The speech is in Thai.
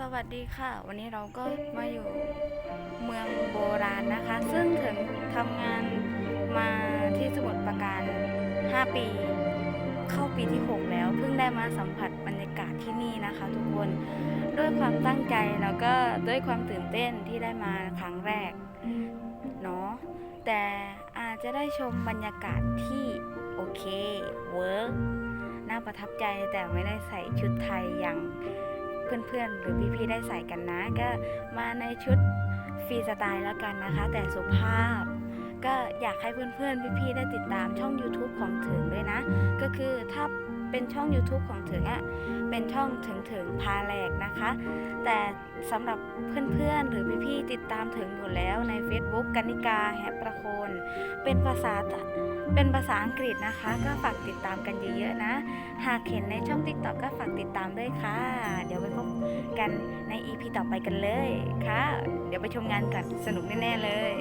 สวัสดีค่ะ วันนี้เราก็มาอยู่เมืองโบราณนะคะ ซึ่งถึงทำงานมาที่สมุทรปราการ 5 ปี เข้าปีที่ 6 แล้ว เพิ่งได้มาสัมผัสบรรยากาศที่นี่นะคะทุกคนด้วยความตั้งใจแล้วก็ด้วยความตื่นเต้นที่ได้มาครั้งแรกเนาะแต่อาจจะได้ชมบรรยากาศที่โอเคเวิร์กน่าประทับใจแต่ไม่ได้ใส่ชุดไทยอย่าง เพื่อนๆ หรือพี่ๆ ได้ใส่กันนะ ก็มาในชุดฟรีสไตล์แล้วกันนะคะ แต่สุภาพ ก็อยากให้เพื่อนๆ พี่ๆ ได้ติดตามช่อง YouTube ของถึงด้วยนะ ก็คือถ้าเป็นช่อง YouTube ของถึงอะ่ะ เป็นช่องถึงถึงพาแหลกนะคะ แต่สำหรับเพื่อนๆ หรือพี่ๆ ติดตามถึงอยู่แล้วใน Facebook กนิกาแฮปประโคน เป็นภาษา เป็นภาษาอังกฤษนะคะ ก็ฝากติดตามกันเยอะๆนะ หากเห็นในช่อง TikTok ก็ฝากติดตามด้วยค่ะ เดี๋ยวไปพบกันใน EP ต่อไปกันเลยค่ะ เดี๋ยวไปชมงานกันสนุกแน่ๆเลย